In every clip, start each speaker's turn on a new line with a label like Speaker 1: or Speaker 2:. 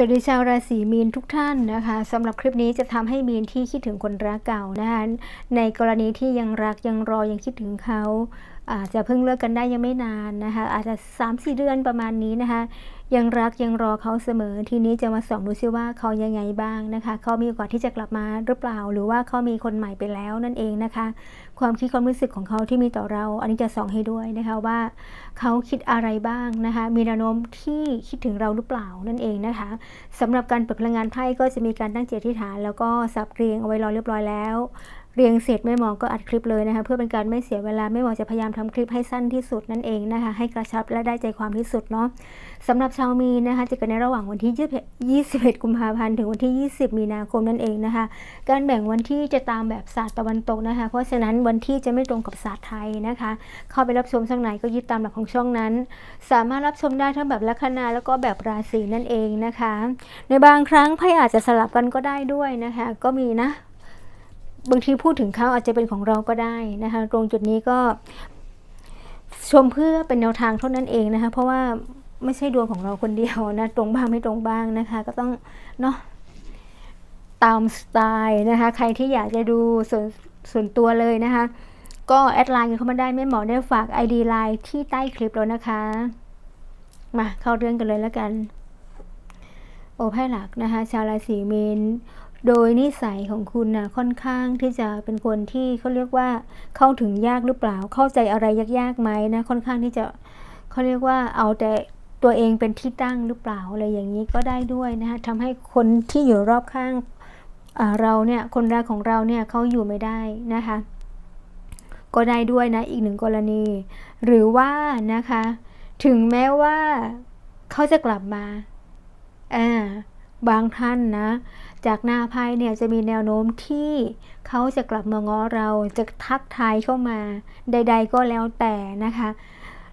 Speaker 1: สวัสดีชาวราศีมีนทุกท่านนะคะสำหรับคลิปนี้จะทำให้มีนที่คิดถึงคนรักเก่านะคะในกรณีที่ยังรักยังรอยังคิดถึงเขา อาจจะเพิ่งเลิกกันได้ยังไม่นานนะคะ อาจจะ 3-4 เดือนประมาณนี้นะคะ ยังรักยังรอเขาเสมอ ทีนี้จะมาส่องดูซิว่าเขายังไงบ้างนะคะ เขามีโอกาสที่จะกลับมาหรือเปล่า หรือว่าเขามีคนใหม่ไปแล้วนั่นเองนะคะ ความคิดความรู้สึกของเขาที่มีต่อเรา อันนี้จะส่องให้ด้วยนะคะว่าเขาคิดอะไรบ้างนะคะ มีแนวโน้มที่คิดถึงเราหรือเปล่านั่นเองนะคะสำหรับการเปิดพลังงานไพ่ก็จะมีการตั้งเจตที่ฐาน แล้วก็สับเรียงเอาไว้รอเรียบร้อยแล้ว เรียงเสร็จไม่มองก็อัดคลิปเลยนะคะเพื่อเป็นการไม่เสียเวลาไม่มองจะพยายามทำคลิปให้สั้นที่สุดนั่นเองนะคะให้กระชับและได้ใจความที่สุดเนาะสำหรับชาวมีนนะคะจะเกิดในระหว่างวันที่ 21 กุมภาพันธ์ถึงวันที่ 20 มีนาคมนั่นเองนะคะ การแบ่งวันที่จะตามแบบศาสตร์ตะวันตกนะคะ เพราะฉะนั้นวันที่จะไม่ตรงกับศาสตร์ไทยนะคะ เข้าไปรับชมช่องไหนก็ยึดตามหลักของช่องนั้น สามารถรับชมได้ทั้งแบบลัคนาแล้วก็แบบราศีนั่นเองนะคะ ในบางครั้งไพ่อาจจะสลับกันก็ได้ด้วยนะคะ ก็มีนะ บางทีพูดถึงเขาอาจจะเป็นของเราก็ได้นะคะ ตรงจุดนี้ก็ชมเพื่อเป็นแนวทางเท่านั้นเองนะคะ เพราะว่าไม่ใช่ดวงของเราคนเดียวนะ ตรงบ้างไม่ตรงบ้างนะคะ ก็ต้องเนาะตามสไตล์นะคะ ใครที่อยากจะดูส่วนส่วนตัวเลยนะคะ ก็แอดไลน์กันเข้ามาได้ไม่หมอได้ฝาก ID ไลน์ที่ใต้คลิปแล้วนะคะ มาเข้าเรื่องกันเลยแล้วกัน โอไพ่หลักนะคะ ชาวราศีมีน โดยนิสัยของคุณนะค่อนข้างที่จะเป็นคนที่เขาเรียกว่าเข้าถึงยากหรือเปล่า เข้าใจอะไรยากๆไหมนะค่อนข้างที่จะเขาเรียกว่าเอาแต่ตัวเองเป็นที่ตั้งหรือเปล่าอะไรอย่างนี้ก็ได้ด้วยนะคะทำให้คนที่อยู่รอบข้างเราเนี่ยคนรักของเราเนี่ยเขาอยู่ไม่ได้นะคะ ก็ได้ด้วยนะอีกหนึ่งกรณี หรือว่านะคะ ถึงแม้ว่าเขาจะกลับมาอ่าบางท่านนะ จากหน้าไพ่เนี่ยจะมีแนวโน้มที่เขาจะกลับมาง้อเราจะทักทายเข้ามาใด ๆ ก็แล้วแต่นะคะ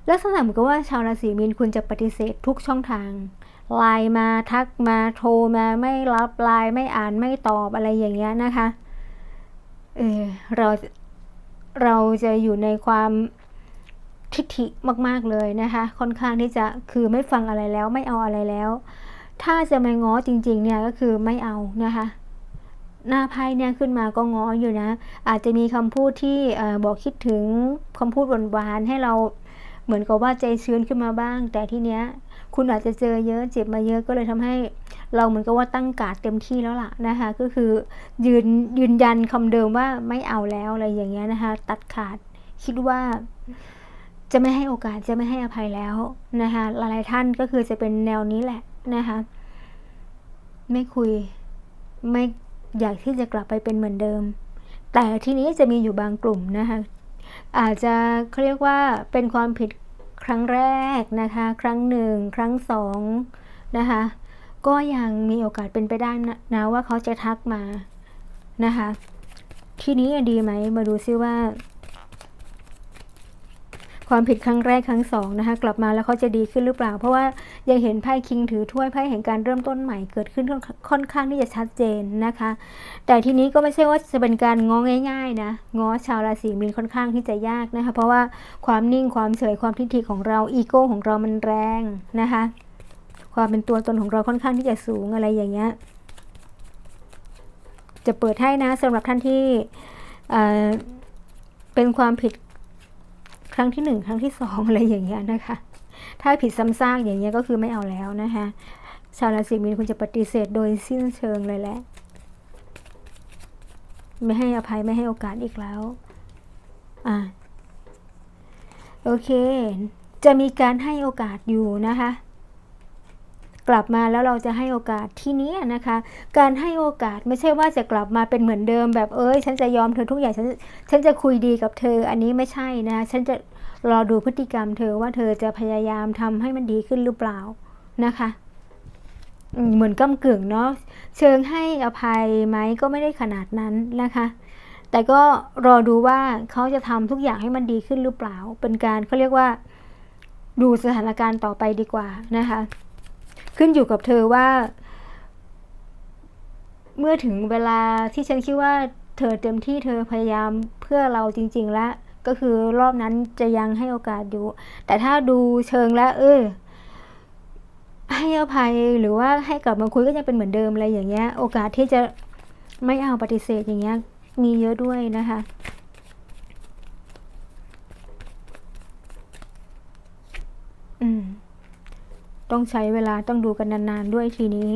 Speaker 1: ลักษณะเหมือนกับว่าชาวราศีมีนคุณจะปฏิเสธทุกช่องทางไลน์มาทักมาโทรมาไม่รับไลน์ไม่อ่านไม่ตอบอะไรอย่างเงี้ยนะคะเออเราเราจะอยู่ในความทิฐิมาก ๆ เลยนะคะ ค่อนข้างที่จะคือไม่ฟังอะไรแล้วไม่เอาอะไรแล้ว ถ้าจะมาง้อจริงๆเนี่ยก็คือไม่เอานะคะ หน้าไพ่เนี่ยขึ้นมาก็ง้ออยู่นะ อาจจะมีคำพูดที่บอกคิดถึงคำพูดหวานๆให้เราเหมือนกับว่าใจชื้นขึ้นมาบ้าง แต่ที่เนี้ยคุณอาจจะเจอเยอะเจ็บมาเยอะก็เลยทำให้ เราเหมือนกับว่าตั้งการเต็มที่แล้วล่ะนะคะ ก็คือยืนยืนยันคำเดิมว่าไม่เอาแล้วอะไรอย่างเงี้ยนะคะ ตัดขาดคิดว่าจะไม่ให้โอกาสจะไม่ให้อภัยแล้วนะคะหลายๆท่านก็คือจะเป็นแนวนี้แหละ นะคะ ไม่คุย ไม่อยากที่จะกลับไปเป็นเหมือนเดิม แต่ทีนี้จะมีอยู่บางกลุ่มนะคะ อาจจะเขาเรียกว่าเป็นความผิดครั้งแรกนะคะ ครั้งหนึ่ง ครั้งสองนะคะ ก็ยังมีโอกาสเป็นไปได้นะว่าเขาจะทักมานะคะ ทีนี้ดีไหมมาดูซิว่า ความผิดครั้งแรกครั้งสองนะคะกลับมาแล้วเขาจะดีขึ้นหรือเปล่า เพราะว่ายังเห็นไพ่คิงถือถ้วยไพ่แห่งการเริ่มต้นใหม่เกิดขึ้นค่อนข้างที่จะชัดเจนนะคะ แต่ทีนี้ก็ไม่ใช่ว่าจะเป็นการง้อง่ายๆนะง้อชาวราศีมีนค่อนข้างที่จะยากนะคะ เพราะว่าความนิ่งความเฉยความทิฏฐิของเราอีโก้ของเรามันแรงนะคะ ความเป็นตัวตนของเราค่อนข้างที่จะสูงอะไรอย่างเงี้ยจะเปิดให้นะสำหรับท่านที่เป็นความผิด ครั้งที่หนึ่งครั้งที่สองอะไรอย่างเงี้ยนะคะ ถ้าผิดซ้ำซากอย่างเงี้ยก็คือไม่เอาแล้วนะคะชาวราศีมีนคุณจะปฏิเสธโดยสิ้นเชิงเลยแหละ ไม่ให้อภัยไม่ให้โอกาสอีกแล้ว อ่าโอเค จะมีการให้โอกาสอยู่นะคะ กลับมาแล้วเราจะให้โอกาสที่นี้นะคะ การให้โอกาสไม่ใช่ว่าจะกลับมาเป็นเหมือนเดิมแบบเอ้ย ฉันจะยอมเธอทุกอย่างฉันฉันจะคุยดีกับเธอ อันนี้ไม่ใช่นะ ฉันจะรอดูพฤติกรรมเธอว่าเธอจะพยายามทำให้มันดีขึ้นหรือเปล่านะคะเหมือนก้ากึ่งเนาะเชิงให้อภัยไหมก็ไม่ได้ขนาดนั้นนะคะ แต่ก็รอดูว่าเขาจะทำทุกอย่างให้มันดีขึ้นหรือเปล่า เป็นการเขาเรียกว่า ดูสถานการณ์ต่อไปดีกว่านะคะ ขึ้นอยู่กับเธอว่า เมื่อถึงเวลาที่ฉันคิดว่าเธอเต็มที่เธอพยายามเพื่อเราจริง ๆ แล้ว ก็คือรอบนั้นจะยังให้โอกาสอยู่ แต่ถ้าดูเชิงแล้ว เออให้อภัยหรือว่าให้กลับมาคุยก็ยังเป็นเหมือนเดิมอะไรอย่างเงี้ย โอกาสที่จะไม่เอาปฏิเสธอย่างเงี้ยมีเยอะด้วยนะคะ อืม ต้องใช้เวลาต้องดูกันนานๆด้วยทีนี้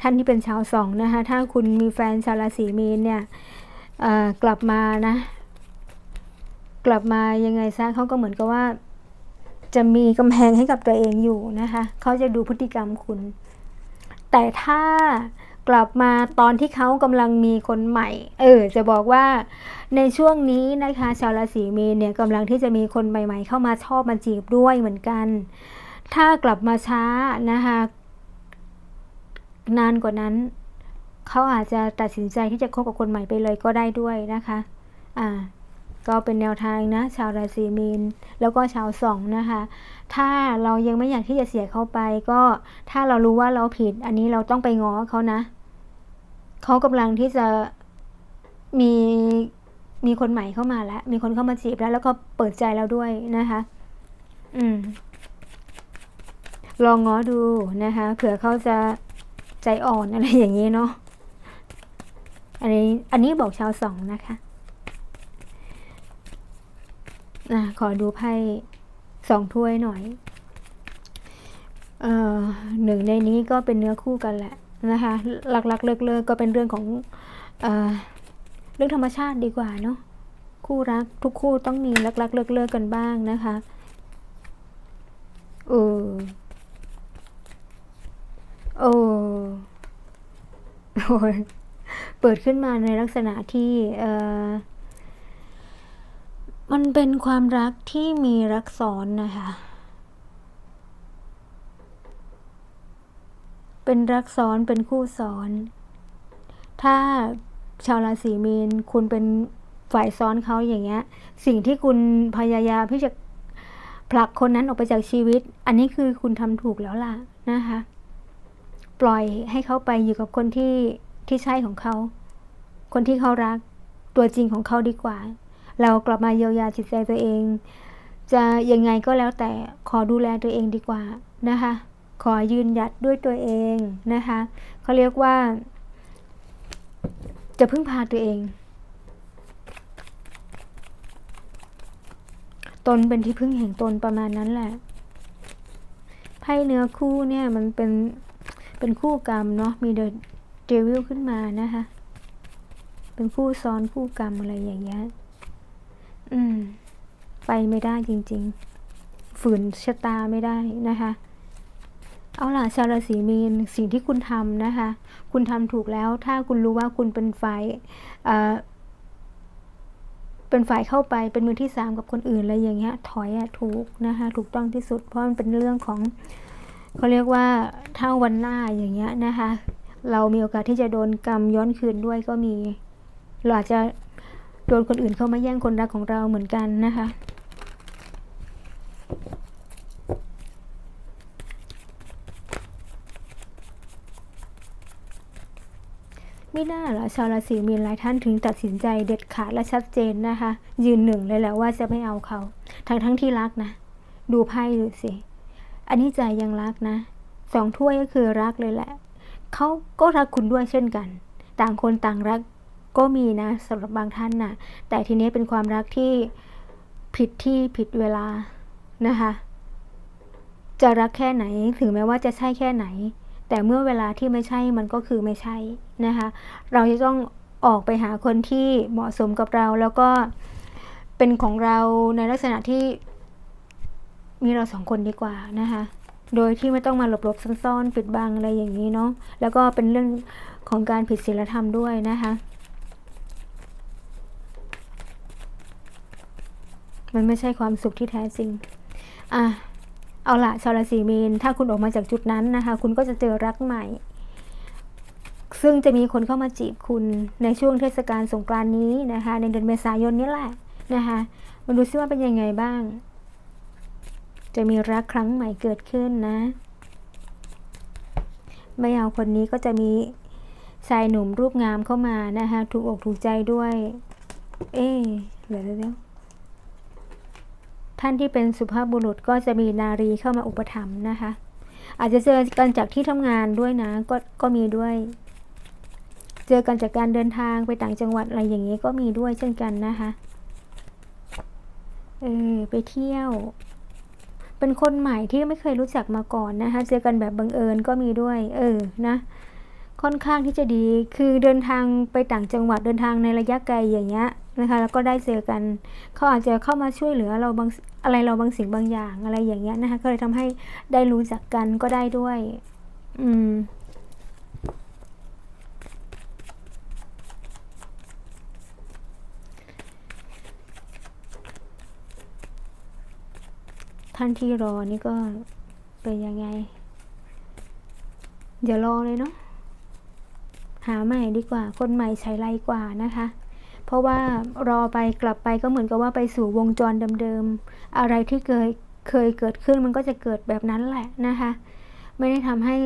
Speaker 1: ท่านที่เป็นชาวสองนะคะ ถ้าคุณมีแฟนชาวราศีมีนเนี่ยกลับมานะ กลับมายังไงซะเขาก็เหมือนกับว่า จะมีกำแพงให้กับตัวเองอยู่นะคะเขาจะดูพฤติกรรมคุณ แต่ถ้ากลับมาตอนที่เขากำลังมีคนใหม่ เออ จะบอกว่าในช่วงนี้นะคะ ชาวราศีมีนเนี่ยกำลังที่จะมีคนใหม่ ๆ เข้ามาชอบมาจีบด้วยเหมือนกัน ถ้ากลับมาช้านะคะนานกว่านั้น เขาอาจจะตัดสินใจที่จะคบกับคนใหม่ไปเลยก็ได้ด้วยนะคะอ่าก็เป็นแนวทางนะ ชาวราศีมีน แล้วก็ชาวสองนะคะ ถ้าเรายังไม่อยากที่จะเสียเขาไป ก็ถ้าเรารู้ว่าเราผิด อันนี้เราต้องไปง้อเขานะ เขากำลังที่จะมีมีคนใหม่เข้ามาแล้ว มีคนเข้ามาจีบแล้ว แล้วก็เปิดใจแล้วด้วยนะคะ อืม ลองง้อดูนะคะเผื่อเขาจะใจอ่อนอะไรอย่างนี้เนาะอันนี้อันนี้บอกชาวสองนะคะอะขอดูไพ่สองถ้วยหน่อยเอ่อหนึ่งในนี้ก็เป็นเนื้อคู่กันแหละนะคะหลักๆเลิกๆก็เป็นเรื่องของเอ่อเรื่องธรรมชาติดีกว่าเนาะคู่รักทุกคู่ต้องมีรักๆเลิกๆกันบ้างนะคะเออโอ้ โอ้ยเปิดขึ้นมาในลักษณะที่เออมันเป็นความรักที่มีรักซ้อนนะคะ เป็นรักซ้อนเป็นคู่ซ้อน ถ้าชาวราศีมีนคุณเป็นฝ่ายซ้อนเขาอย่างเงี้ย สิ่งที่คุณพยายามที่จะผลักคนนั้นออกไปจากชีวิต อันนี้คือคุณทำถูกแล้วล่ะนะคะ ปล่อยให้เขาไปอยู่กับคนที่ที่ใช่ของเขา คนที่เขารักตัวจริงของเขาดีกว่า เรากลับมาเยียวยาจิตใจตัวเอง จะยังไงก็แล้วแต่ขอดูแลตัวเองดีกว่านะคะ ขอยืนหยัดด้วยตัวเองนะคะเขาเรียกว่า จะพึ่งพาตัวเอง ตนเป็นที่พึ่งแห่งตนประมาณนั้นแหละไพ่เนื้อคู่เนี่ยมันเป็น เป็นคู่กรรมเนาะมีเดอะเดวิลขึ้นมานะคะ เป็นคู่ซ้อนคู่กรรมอะไรอย่างเงี้ยอืม ไปไม่ได้จริง ๆ ฝืนชะตาไม่ได้นะคะ เอาล่ะชาวราศีมีนสิ่งที่คุณทำนะคะ คุณทำถูกแล้ว ถ้าคุณรู้ว่าคุณเป็นฝ่ายเอ่อเป็นฝ่ายเข้าไปเป็นมือที่สามกับคนอื่นอะไรอย่างเงี้ยถอยอะถูกนะคะถูกต้องที่สุดเพราะมันเป็นเรื่องของ เขาเรียกว่าถ้าวันหน้าอย่างเงี้ยนะคะ เรามีโอกาสที่จะโดนกรรมย้อนคืนด้วยก็มี เราอาจจะโดนคนอื่นเข้ามาแย่งคนรักของเราเหมือนกันนะคะไม่น่าหรอชาวราศีมีนหลายท่านถึงตัดสินใจเด็ดขาดและชัดเจนนะคะ ยืนหนึ่งเลยแหละว่าจะไม่เอาเขา ทั้งทั้งที่รักนะ ดูไพ่ดูสิ อันนี้ใจยังรักนะสองถ้วยก็คือรักเลยแหละ เขาก็รักคุณด้วยเช่นกัน ต่างคนต่างรักก็มีนะสำหรับบางท่านนะ่ะ แต่ทีนี้เป็นความรักที่ผิดที่ผิดเวลานะคะ จะรักแค่ไหนถึงแม้ว่าจะใช่แค่ไหน แต่เมื่อเวลาที่ไม่ใช่มันก็คือไม่ใช่นะคะ เราจะต้องออกไปหาคนที่เหมาะสมกับเราแล้วก็เป็นของเราในลักษณะที่ มีเราสองคนดีกว่านะคะ โดยที่ไม่ต้องมาหลบๆซ่อนๆปิดบังอะไรอย่างนี้เนาะ แล้วก็เป็นเรื่องของการผิดศีลธรรมด้วยนะคะมันไม่ใช่ความสุขที่แท้จริง อะ เอาละชาวราศีมีน ถ้าคุณออกมาจากจุดนั้นนะคะ คุณก็จะเจอรักใหม่ ซึ่งจะมีคนเข้ามาจีบคุณในช่วงเทศกาลสงกรานนี้นะคะ ในเดือนเมษายนนี้แหละนะคะ มาดูซิว่าเป็นยังไงบ้าง จะมีรักครั้งใหม่เกิดขึ้นนะ ไม่เอาคนนี้ก็จะมีชายหนุ่มรูปงามเข้ามานะคะถูกอกถูกใจด้วย เอ๊ะเดี๋ยวเดี๋ยวท่านที่เป็นสุภาพบุรุษก็จะมีนารีเข้ามาอุปถัมภ์นะคะ อาจจะเจอกันจากที่ทำงานด้วยนะ ก็ก็มีด้วย เจอกันจากการเดินทางไปต่างจังหวัดอะไรอย่างนี้ก็มีด้วยเช่นกันนะคะ เออไปเที่ยว เป็นคนใหม่ที่ไม่เคยรู้จักมาก่อนนะคะเจอกันแบบบังเอิญก็มีด้วย เออนะค่อนข้างที่จะดีคือเดินทางไปต่างจังหวัดเดินทางในระยะไกลอย่างเงี้ยนะคะ แล้วก็ได้เจอกันเขาอาจจะเข้ามาช่วยเหลือเราบางอะไรเราบางสิ่งบางอย่างอะไรอย่างเงี้ยนะคะก็เลยทำให้ได้รู้จักกันก็ได้ด้วย อืม ท่านที่รอนี่ก็เป็นยังไงอย่ารอเลยเนาะหาใหม่ดีกว่า คนใหม่ใช้ไรกว่านะคะ เพราะว่ารอไปกลับไปก็เหมือนกับว่าไปสู่วงจรเดิมๆ อะไรที่เคยเคยเกิดขึ้นมันก็จะเกิดแบบนั้นแหละนะคะ ไม่ได้ทำให้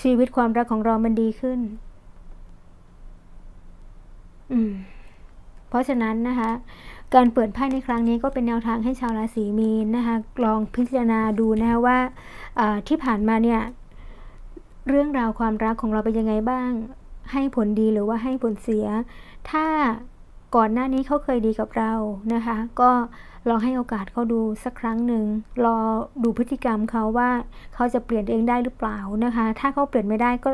Speaker 1: ชีวิตความรักของเรามันดีขึ้น อืม เพราะฉะนั้นนะคะ การเปิดไพ่ในครั้งนี้ก็เป็นแนวทางให้ชาวราศีมีนนะคะลองพิจารณาดูนะคะว่าที่ผ่านมาเนี่ยเรื่องราวความรักของเราเป็นยังไงบ้าง ให้ผลดีหรือว่าให้ผลเสีย ถ้าก่อนหน้านี้เขาเคยดีกับเรานะคะ ก็ลองให้โอกาสเขาดูสักครั้งหนึ่งรอดูพฤติกรรมเขาว่าเขาจะเปลี่ยนเองได้หรือเปล่านะคะ ถ้าเขาเปลี่ยนไม่ได้ก็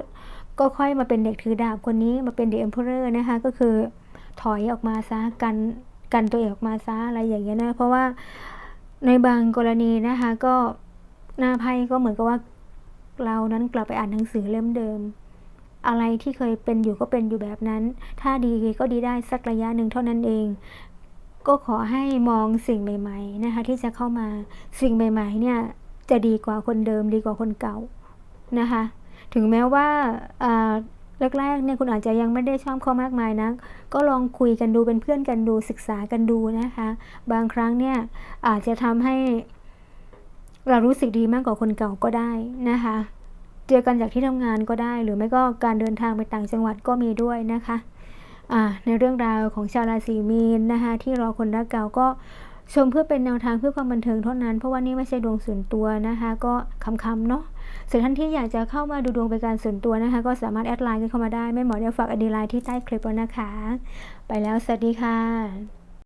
Speaker 1: ก็ค่อยมาเป็นเด็กถือดาบคนนี้มาเป็นเด็กเอ็มเพอเรอร์นะคะ ก็คือถอยออกมาซะกัน กันตัวเองออกมาซะอะไรอย่างเงี้ยนะ เพราะว่าในบางกรณีนะคะก็หน้าไพ่ก็เหมือนกับว่าเรานั้นกลับไปอ่านหนังสือเล่มเดิม อะไรที่เคยเป็นอยู่ก็เป็นอยู่แบบนั้น ถ้าดีก็ดีได้สักระยะหนึ่งเท่านั้นเอง ก็ขอให้มองสิ่งใหม่ ๆนะคะ ที่จะเข้ามาสิ่งใหม่ ๆ เนี่ยจะดีกว่าคนเดิมดีกว่าคนเก่านะคะ ถึงแม้ว่า แรกๆเนี่ยคุณอาจจะยังไม่ได้ชอบเขามากมายนะก็ลองคุยกันดูเป็นเพื่อนกันดูศึกษากันดูนะคะ บางครั้งเนี่ยอาจจะทำให้ เรารู้สึกดีมากกว่าคนเก่าก็ได้นะคะ เจอกันจากที่ทำงานก็ได้ หรือไม่ก็การเดินทางไปต่างจังหวัดก็มีด้วยนะคะในเรื่องราวของชาวราศีมีนนะคะ ที่รอคนรักเก่าก็ชมเพื่อเป็นแนวทางเพื่อความบันเทิงเท่านั้น เพราะว่านี่ไม่ใช่ดวงส่วนตัวนะคะ ก็คำๆเนาะ ส่วนท่านที่อยากจะเข้ามาดูดวงเป็นการส่วนตัวนะคะ ก็สามารถแอดไลน์กันเข้ามาได้แม่หมอเดี๋ยวฝากอดีไลน์ที่ใต้คลิปแล้วนะคะ ไปแล้วสวัสดีค่ะ